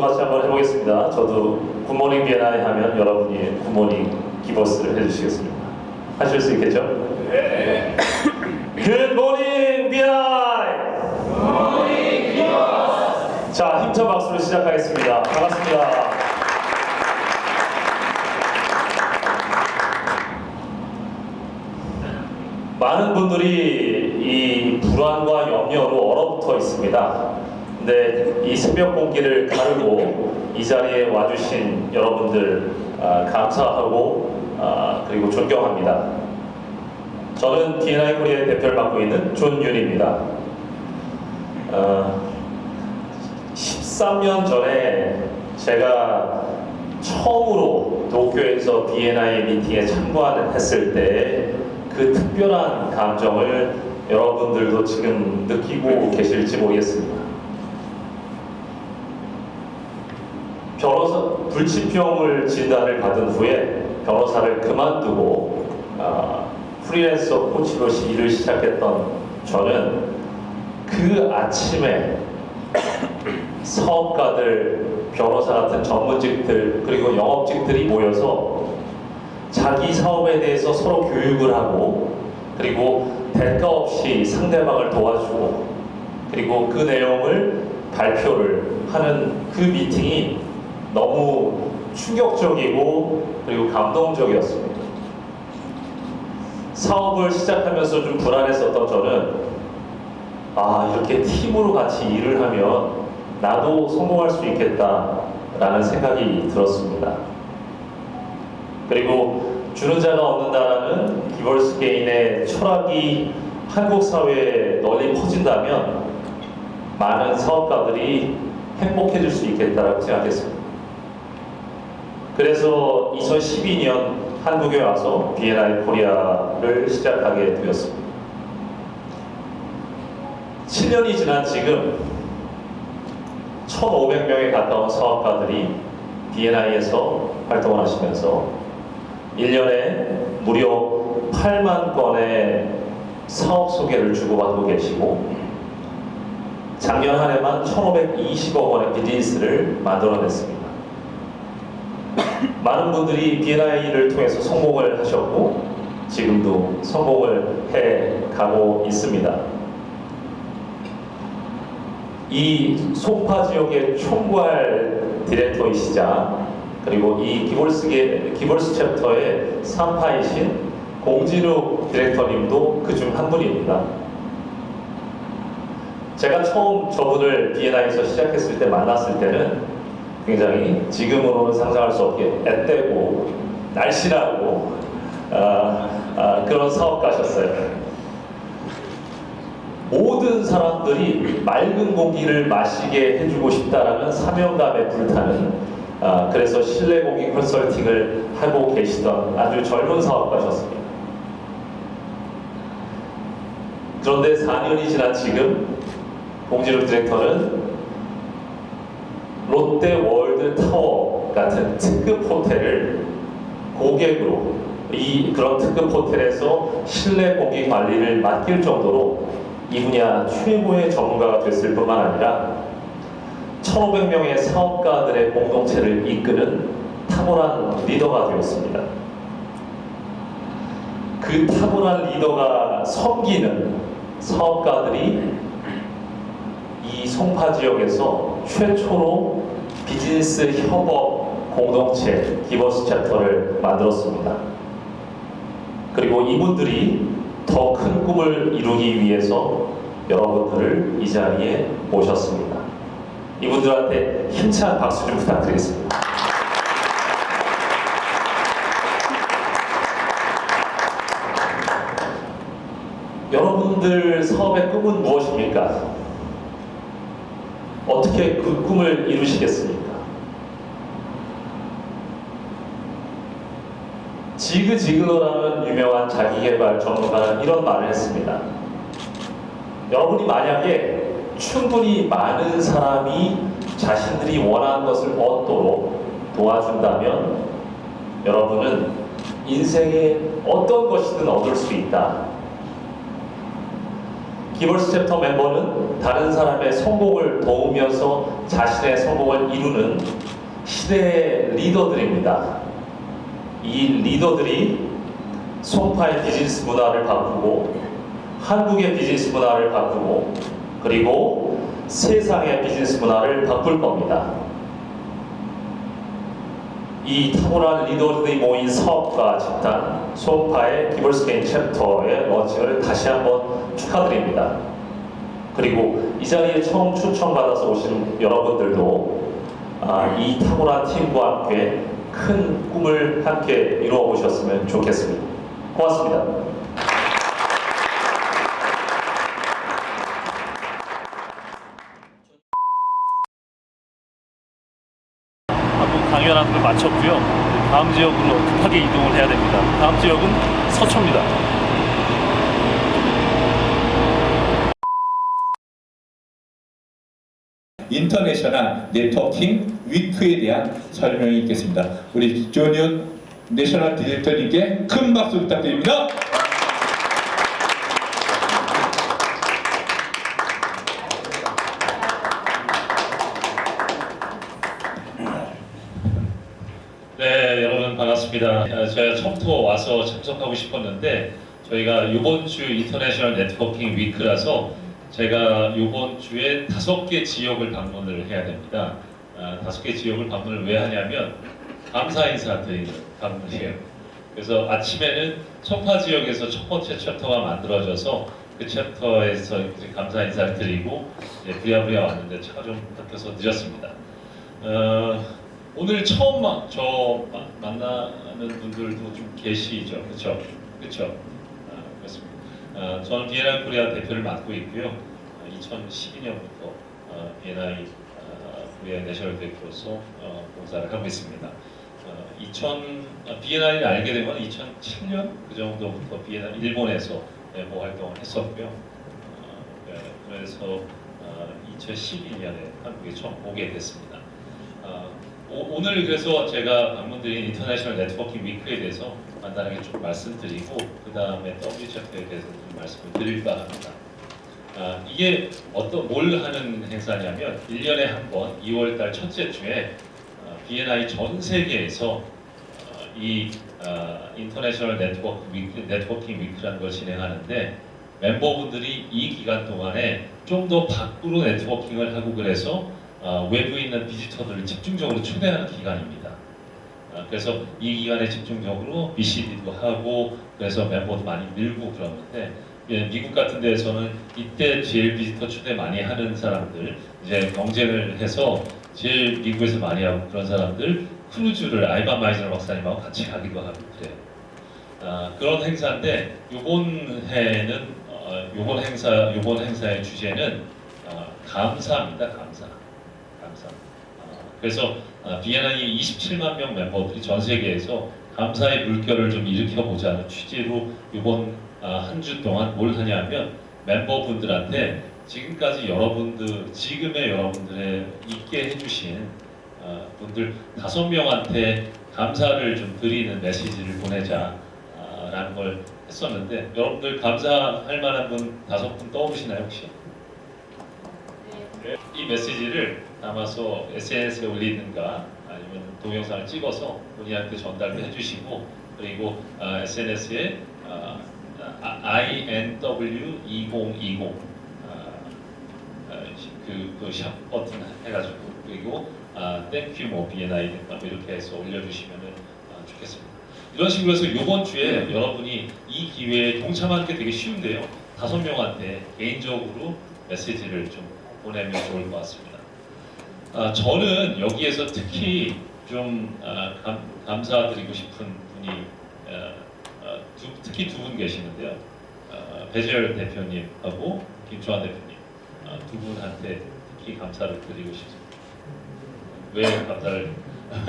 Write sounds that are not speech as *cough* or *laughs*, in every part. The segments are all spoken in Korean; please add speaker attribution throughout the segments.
Speaker 1: 저도 같이 한번 해보겠습니다. 저도 굿모닝 비엔나에 하면 여러분이 굿모닝 기버스를 해주시겠습니다. 하실 수 있겠죠? 네. 굿모닝 비엔나! 자, 힘찬 박수로 시작하겠습니다. 반갑습니다. 많은 분들이 이 불안과 염려로 얼어붙어 있습니다. 근데 이 새벽 공기를 가르고 이 자리에 와주신 여러분들 아, 감사하고 아, 그리고 존경합니다. 저는 D&I 코리아의 대표를 맡고 있는 존윤입니다. 어, 13년 전에 제가 처음으로 도쿄에서 B&I 미팅에 참관을 했을 때 그 특별한 감정을 여러분들도 지금 느끼고 계실지 모르겠습니다. 변호사 불치병을 진단을 받은 후에 변호사를 그만두고 아, 프리랜서 코치로 일을 시작했던 저는 그 아침에 *coughs* 사업가들, 변호사 같은 전문직들 그리고 영업직들이 모여서 자기 사업에 대해서 서로 교육을 하고 그리고 대가 없이 상대방을 도와주고 그리고 그 내용을 발표를 하는 그 미팅이 너무 충격적이고 그리고 감동적이었습니다. 사업을 시작하면서 좀 불안했었던 저는 아 이렇게 팀으로 같이 일을 하면 나도 성공할 수 있겠다라는 생각이 들었습니다. 그리고 주는 자가 얻는다라는 기벌스 게인의 철학이 한국 사회에 널리 퍼진다면 많은 사업가들이 행복해질 수 있겠다라고 생각했습니다. 그래서 2012년 한국에 와서 B&I 코리아를 시작하게 되었습니다. 7년이 지난 지금 1,500명에 가까운 사업가들이 B&I에서 활동을 하시면서 1년에 무려 8만 건의 사업 소개를 주고받고 계시고 작년 한 해만 1,520억 원의 비즈니스를 만들어냈습니다. 많은 분들이 B&I를 통해서 성공을 하셨고 지금도 성공을 해 가고 있습니다. 이 송파 지역의 총괄 디렉터이시자 그리고 이 기볼스, 기볼스 챕터의 산파이신 공진욱 디렉터님도 그중 한 분입니다. 제가 처음 저분을 비엔나에서 시작했을 때 만났을 때는 굉장히 지금으로는 상상할 수 없게 앳되고 날씬하고 아, 아, 그런 사업가셨어요. 모든 사람들이 맑은 공기를 마시게 해주고 싶다라는 사명감에 불타는 아, 그래서 실내 공기 컨설팅을 하고 계시던 아주 젊은 사업가셨습니다. 그런데 4년이 지난 지금 공진욱 디렉터는 롯데 월드 타워 같은 특급 호텔을 고객으로 이 그런 특급 호텔에서 실내 공기 관리를 맡길 정도로 이 분야 최고의 전문가가 됐을 뿐만 아니라 1,500명의 사업가들의 공동체를 이끄는 탁월한 리더가 되었습니다. 그 탁월한 리더가 섬기는 사업가들이 이 송파 지역에서 최초로 비즈니스 협업 공동체 기버스 챕터를 만들었습니다. 그리고 이분들이 더 큰 꿈을 이루기 위해서 여러분들을 이 자리에 모셨습니다. 이분들한테 힘찬 박수 좀 부탁드리겠습니다. 여러분들 사업의 꿈은 무엇입니까? 어떻게 그 꿈을 이루시겠습니까? 지그 지그러라는 유명한 자기개발 전문가는 이런 말을 했습니다. 여러분이 만약에 충분히 많은 사람이 자신들이 원하는 것을 얻도록 도와준다면 여러분은 인생에 어떤 것이든 얻을 수 있다.
Speaker 2: 기벌스 챕터 멤버는 다른 사람의 성공을 도우면서 자신의 성공을 이루는 시대의 리더들입니다. 이 리더들이 송파의 비즈니스 문화를 바꾸고 한국의 비즈니스 문화를 바꾸고 그리고 세상의 비즈니스 문화를 바꿀 겁니다. 이 탁월한 리더들이 모인 사업가 집단 송파의 기벌스게임 챕터의 런칭을 다시 한번 축하드립니다. 그리고 이 자리에 처음 추천받아서 오신 여러분들도 아, 이 탁월한 팀과 함께 큰 꿈을 함께 이루어 보셨으면 좋겠습니다. 고맙습니다.
Speaker 1: 한국 강연학을 마쳤고요. 다음 지역으로 급하게 이동을 해야 됩니다. 다음 지역은 서초입니다.
Speaker 3: 인터내셔널 네트워킹 위크에 대한 설명이 있겠습니다. 우리 조니온 내셔널 디렉터님께 큰 박수 부탁드립니다.
Speaker 1: 네, 여러분 반갑습니다. 아, 제가 처음부터 와서 참석하고 싶었는데 저희가 이번 주 인터내셔널 네트워킹 위크라서 제가 이번 주에 다섯 개 지역을 방문을 해야 됩니다. 아, 다섯 개 지역을 방문을 왜 하냐면 감사 인사 드리는 방문이에요. 그래서 아침에는 청파 지역에서 첫 번째 챕터가 만들어져서 그 챕터에서 감사 인사를 드리고 이제 부랴부랴 왔는데 차가 좀 바뀌어서 늦었습니다. 어, 오늘 처음 마, 저 마- 만나는 분들도 좀 계시죠, 그렇죠? 그렇죠? 아, 저는 비엔나 코리아 대표를 맡고 있고요. 2012년부터 비엔나이 코리아 내셔널 대표로서 어, 봉사를 하고 있습니다. 어, 2000 비엔나이를 알게 된건 2007년 그 정도부터 비엔나 일본에서 멤버 활동을 했었고요. 어, 네, 그래서 어, 2012년에 한국에 처음 오게 됐습니다. 어, 오, 오늘 그래서 제가 방문드린 인터내셔널 네트워킹 위크에 대해서 간단하게 좀 말씀드리고 그 다음에 WCF에 대해서 좀 말씀을 드릴까 합니다. 아, 이게 어떤 뭘 하는 행사냐면 1년에 한 번 2월달 첫째 주에 어, BNI 전 세계에서 어, 이 어, 인터내셔널 네트워크 위크, 네트워킹 위크라는 걸 진행하는데 멤버분들이 이 기간 동안에 좀 더 밖으로 네트워킹을 하고 그래서 어, 외부에 있는 비지터들을 집중적으로 초대하는 기간입니다. 어, 그래서 이 기간에 집중적으로 BCD도 하고 그래서 멤버도 많이 밀고 그러는데 예, 미국 같은 데에서는 이때 제일 비지터 초대 많이 하는 사람들 이제 경쟁을 해서 제일 미국에서 많이 하고 그런 사람들 크루즈를 아이반 마이즈너 박사님하고 같이 가기도 하고 그래요. 아, 그런 행사인데 이번 해는 어, 이번 행사 이번 행사의 주제는 어, 감사입니다. 감사. 감사. 어, 그래서 어, 비엔나이 27만 명 멤버들이 전 세계에서 감사의 물결을 좀 일으켜 보자는 취지로 이번 아, 한주 동안 뭘 하냐면 멤버분들한테 지금까지 여러분들 지금의 여러분들의 있게 해주신 어, 분들 다섯 명한테 감사를 좀 드리는 메시지를 보내자라는 걸 했었는데 여러분들 감사할 만한 분 다섯 분 떠오르시나요 혹시? 네. 이 메시지를 담아서 SNS에 올리든가 아니면 동영상을 찍어서 본인한테 전달을 해주시고 그리고 SNS에 INW2020 그그샵 버튼 해가지고 그리고 아, 땡큐 뭐 BNI 이렇게 해서 올려주시면 아, 좋겠습니다. 이런 식으로 해서 이번 주에 여러분이 이 기회에 동참하는 게 되게 쉬운데요. 다섯 명한테 개인적으로 메시지를 좀 보내면 좋을 것 같습니다. 아, 저는 여기에서 특히 좀 아, 감, 감사드리고 싶은 분이 아, 아, 두, 특히 두 분 계시는데요. 아, 배재열 대표님하고 김주환 대표님 아, 두 분한테 특히 감사를 드리고 싶습니다. 왜 감사를? *laughs*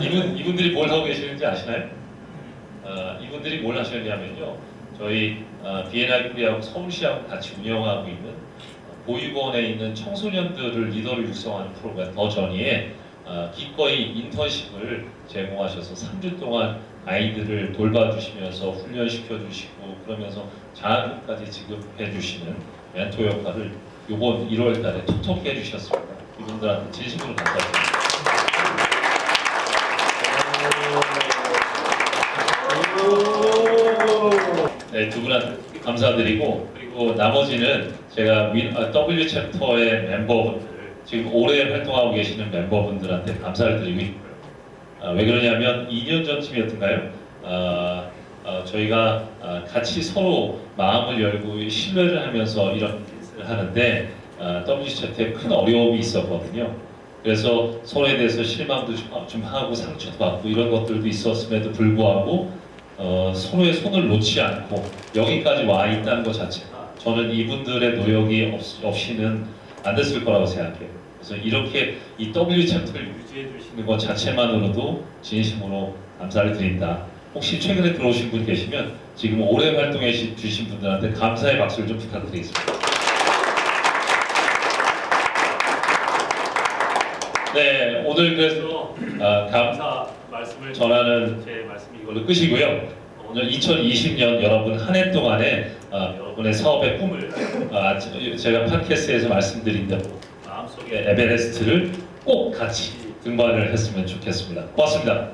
Speaker 1: 이분 이분들이 뭘 하고 계시는지 아시나요? 아, 이분들이 뭘 하셨냐면요. 저희 아, 비엔나 코리아하고 서울시하고 같이 운영하고 있는 보육원에 있는 청소년들을 리더로 육성하는 프로그램 더 전이에 아, 기꺼이 인턴십을 제공하셔서 3주 동안 아이들을 돌봐주시면서 훈련시켜 주시고 그러면서 장학금까지 지급해 주시는 멘토 역할을 이번 1월 달에 톡톡히 해주셨습니다. 이분들한테 진심으로 감사드립니다. 네, 두 분한테 감사드리고 그리고 나머지는 제가 윈, 아, W 챕터의 멤버분들 지금 오래 활동하고 계시는 멤버분들한테 감사를 드리고 있고요. 아, 왜 그러냐면 2년 전쯤이었던가요? 아, 아, 저희가 아, 같이 서로 마음을 열고 신뢰를 하면서 이런 일을 하는데 아, W 챕터에 큰 어려움이 있었거든요. 그래서 서로에 대해서 실망도 좀, 좀 하고 상처도 받고 이런 것들도 있었음에도 불구하고 어, 서로의 손을 놓지 않고 여기까지 와 있다는 것 자체가 저는 이분들의 노력이 없, 없이는 안 됐을 거라고 생각해요. 그래서 이렇게 이 W 챕터를 유지해 주시는 것 자체만으로도 진심으로 감사를 드린다. 혹시 최근에 들어오신 분 계시면 지금 오래 활동해 주- 주신 분들한테 감사의 박수를 좀 부탁드리겠습니다. 네, 오늘 그래서 아, 감사 말씀을 전하는 제 말씀이 이걸로 끝이고요. 오늘 2020년 여러분 한 해 동안에 아, 여러분의 사업의 꿈을 아, 제- 제가 팟캐스트에서 말씀드린 대로 마음속에 에베레스트를 꼭 같이 등반을 했으면 좋겠습니다. 고맙습니다.